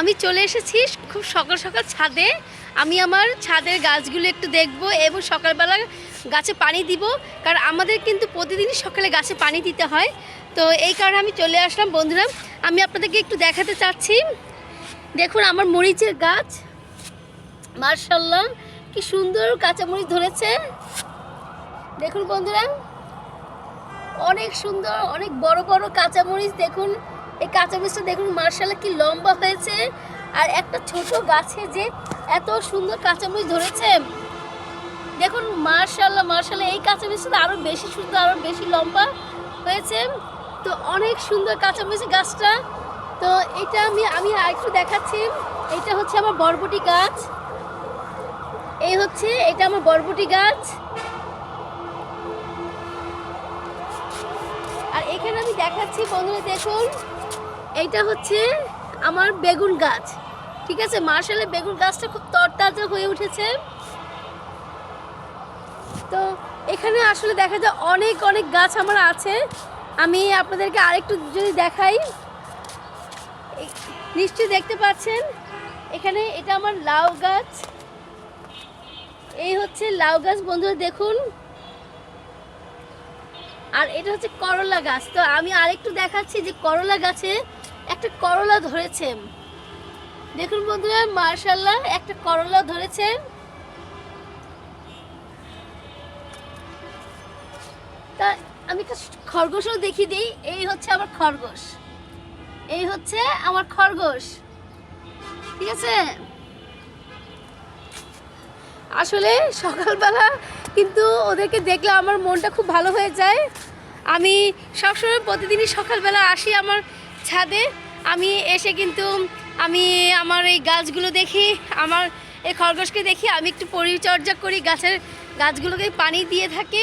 আমি চলে এসেছি খুব সকাল সকাল ছাদে। আমি আমার ছাদের গাছগুলো একটু দেখব এবং সকালবেলা গাছে পানি দিব, কারণ আমাদের কিন্তু প্রতিদিনই সকালে গাছে পানি দিতে হয়। তো এই কারণে আমি চলে আসলাম। বন্ধুরা, আমি আপনাদেরকে একটু দেখাতে চাচ্ছি। দেখুন আমার মরিচের গাছ। মার্শাল্লাহ কি সুন্দর কাঁচামরিচ ধরেছে। দেখুন বন্ধুরা, অনেক সুন্দর, অনেক বড় বড় কাঁচামরিচ দেখুন এই কাঁচা কাঁচামরিচটা দেখুন, মার্শাল্লাহ কি লম্বা হয়েছে। আর একটা ছোট গাছে যে এত সুন্দর কাঁচামরিচ ধরেছে। দেখুন, মার্শাল্লাহ মার্শাল্লাহ, এই কাঁচামরিচটা আরও বেশি সুন্দর আরও বেশি লম্বা হয়েছে। তো অনেক সুন্দর কাঁচামরিচ গাছটা। তো এটা আমি আমি আরেকটু দেখাচ্ছি। এটা হচ্ছে আমার বরবটি গাছ। এই হচ্ছে, এটা আমার বরবটি গাছ। আর এখানে আমি দেখাচ্ছি, বন্ধুরা, দেখুন। এইটা হচ্ছে আমার বেগুন গাছ। ঠিক আছে? মার্শালের বেগুন গাছটা খুব তরতাজা হয়ে উঠেছে। তো এখানে আসলে দেখা যায় অনেক অনেক গাছ আমার আছে। আমি আপনাদেরকে আরেকটু যদি দেখাই নিশ্চয়ই দেখতে পাচ্ছেন। এখানে এটা আমার লাউ গাছ। এই হচ্ছে লাউ গাছ, বন্ধুরা দেখুন। আর এটা হচ্ছে করলা গাছ। তো আমি আরেকটু দেখাচ্ছি যে করলা গাছে একটা করলা ধরেছেন দেখুন বন্ধুরা, মার্শাল্লাহ, একটা করলা ধরেছেন তা, আমি একটা খরগোশও দেখিয়ে দিই। এই হচ্ছে আমার খরগোশ। এই হচ্ছে আমার খরগোশ। ঠিক আছে? আসলে সকালবেলা কিন্তু ওদেরকে দেখলে আমার মনটা খুব ভালো হয়ে যায়। আমি সবসময় প্রতিদিনই সকালবেলা আসি আমার ছাদে, আমি এসে কিন্তু, আমি আমার এই গাছগুলো দেখি, আমার এই খরগোশকে দেখি, আমি একটু পরিচর্যা করি গাছের, গাছগুলোকে পানি দিয়ে থাকি।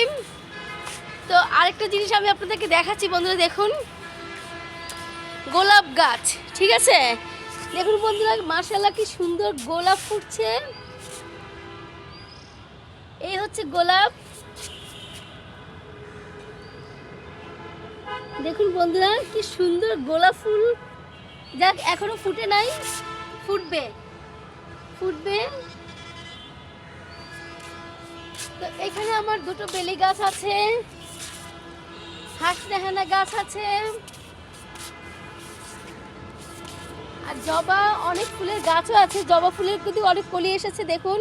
তো আরেকটা জিনিস আমি আপনাদেরকে দেখাচ্ছি, বন্ধুরা দেখুন। গোলাপ গাছ, ঠিক আছে? দেখুন বন্ধুরা মার্শাল্লাহ কি সুন্দর গোলাপ ফুটছে। এই হচ্ছে গোলাপ। দেখুন বন্ধুরা, কি সুন্দর গোলাপ ফুল। যাক, এখনও ফুটে নাই। ফুটবে। ফুটবে। তো এখানে আমার দুটো বেলি গাছ আছে। হাঁস দেহানা গাছ আছে। আর জবা, অনেক ফুলের গাছও আছে। জবা ফুলের কিন্তু অনেক কলি এসেছে, দেখুন।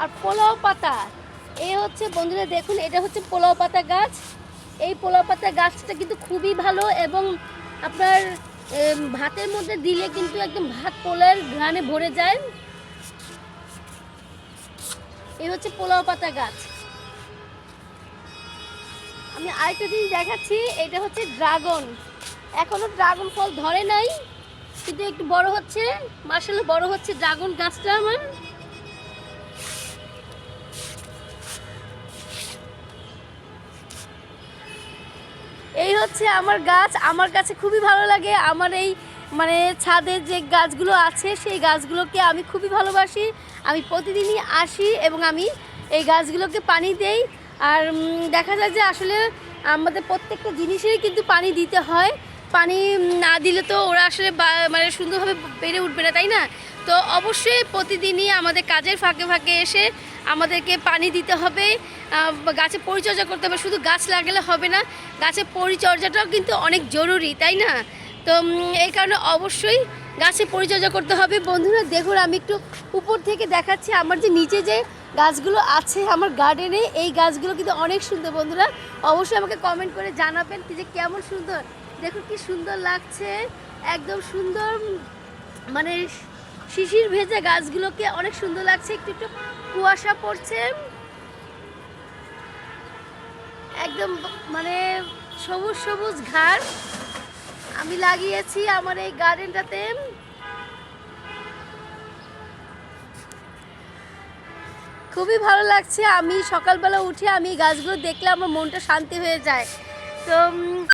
আর পোলাও পাতা। এই হচ্ছে বন্ধুরা দেখুন, এটা হচ্ছে পোলাও পাতা গাছ। এই পোলাও পাতা গাছটা কিন্তু খুবই ভালো এবং আপনার ভাতের মধ্যে দিলে কিন্তু একদম ভাত পোলার ঘ্রাণে ভরে যায়। এই হচ্ছে পোলাও পাতা গাছ। আমি আরেকটা জিনিস দেখাচ্ছি, এটা হচ্ছে ড্রাগন। এখনও ড্রাগন ফল ধরে নাই, কিন্তু একটু বড় হচ্ছে। মার্শাল্লাহ বড় হচ্ছে ড্রাগন গাছটা আমার। হচ্ছে আমার গাছ। আমার কাছে খুবই ভালো লাগে। আমার এই মানে ছাদে যে গাছগুলো আছে, সেই গাছগুলোকে আমি খুবই ভালোবাসি। আমি প্রতিদিনই আসি এবং আমি এই গাছগুলোকে পানি দেই। আর দেখা যায় যে আসলে আমাদের প্রত্যেকটা জিনিসেরই কিন্তু পানি দিতে হয়। পানি না দিলে তো ওরা আসলে মানে সুন্দরভাবে বেড়ে উঠবে না, তাই না? তো অবশ্যই প্রতিদিনই আমাদের কাজের ফাঁকে ফাঁকে এসে আমাদেরকে পানি দিতে হবে গাছে পরিচর্যা করতে হবে। শুধু গাছ লাগালে হবে না গাছের পরিচর্যাটাও কিন্তু অনেক জরুরি, তাই না? তো এই কারণে অবশ্যই গাছে পরিচর্যা করতে হবে। বন্ধুরা, দেখুন, আমি একটু উপর থেকে দেখাচ্ছি আমার যে নিচে যে গাছগুলো আছে আমার গার্ডেনে এই গাছগুলো কিন্তু অনেক সুন্দর, বন্ধুরা। অবশ্যই আমাকে কমেন্ট করে জানাবেন যে কেমন সুন্দর। দেখুন, কি সুন্দর লাগছে, একদম সুন্দর মানে শিশির ভেজা গাছগুলোকে অনেক সুন্দর লাগছে। একটু একটু কুয়াশা পড়ছে। একদম মানে সবুজ সবুজ ঘাস। আমি লাগিয়েছি আমার এই গার্ডেনটাতে। খুবই ভালো লাগছে। আমি সকালবেলা উঠে আমি গাছগুলো দেখলে আমার মনটা শান্তি হয়ে যায়। তো